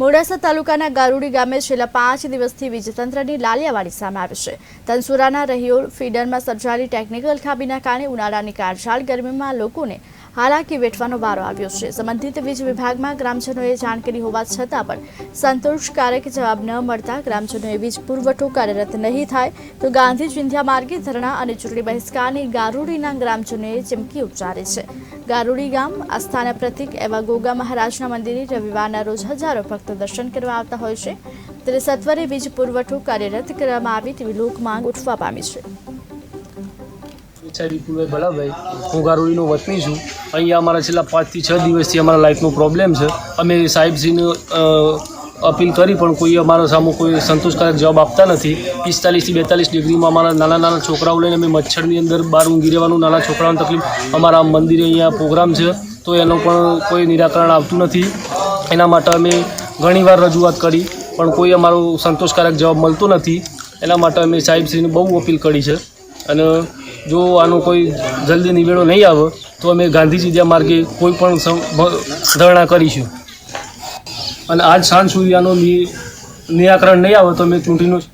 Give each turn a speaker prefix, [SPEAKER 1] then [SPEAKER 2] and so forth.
[SPEAKER 1] મોડાસા તાલુકાના ગારુડી ગામે છેલ્લા પાંચ દિવસથી વીજતંત્રની લાલિયાવાડી સામે આવી છે. તનસુરાના રહીઓ ફીડરમાં સર્જાયેલી ટેકનિકલ ખાબીના કારણે ઉનાળાની કાળઝાળ ગરમીમાં લોકોને હાલાકી વેઠવાનો વારો આવ્યો છે. સંબંધિત વીજ વિભાગમાં ગ્રામજનોએ જાણ કરી હોવા છતાં પણ સંતોષકારક જવાબ ન મળતા ગ્રામજનોએ વીજ પુરવઠો કાર્યરત નહીં થાય તો ગાંધી ચિંધ્યા માર્ગે ધરણા અને ચૂંટણી બહિષ્કારની ગારુડીના ગ્રામજનોએ ચીમકી ઉચ્ચારી છે. ગારુડી ગામ આસ્થાના પ્રતિક એવા ગોગા મહારાજના મંદિરે રવિવારના રોજ હજારો ભક્તો દર્શન કરવા આવતા હોય છે. ત્યારે સત્વરે વીજ પુરવઠો કાર્યરત કરવામાં આવી તેવી લોક માંગ ઉઠવા પામી છે.
[SPEAKER 2] હું ગારુડીનો વતની છું. અહીંયા અમારા છેલ્લા પાંચથી છ દિવસથી અમારા લાઇટનો પ્રોબ્લેમ છે. અમે સાહેબશ્રીને અપીલ કરી પણ કોઈ અમારા સામે કોઈ સંતોષકારક જવાબ આપતા નથી. પિસ્તાલીસથી બેતાલીસ ડિગ્રીમાં અમારા નાના નાના છોકરાઓ લઈને અમે મચ્છરની અંદર બહાર ઊંઘી રહેવાનું, નાના છોકરાઓની તકલીફ. અમારા મંદિરે અહીંયા પ્રોગ્રામ છે, તો એનો પણ કોઈ નિરાકરણ આવતું નથી. એના માટે અમે ઘણીવાર રજૂઆત કરી, પણ કોઈ અમારો સંતોષકારક જવાબ મળતો નથી. એના માટે અમે સાહેબશ્રીને બહુ અપીલ કરી છે. અને જો આનો કોઈ જલ્દી નિવેડો નહીં આવે તો અમે ગાંધીજી માર્ગે કોઈ પણ ધરણા કરીશું. અને આજ સાંજ સુધી આનો નિરાકરણ નહીં આવે તો અમે ચૂંટણીનો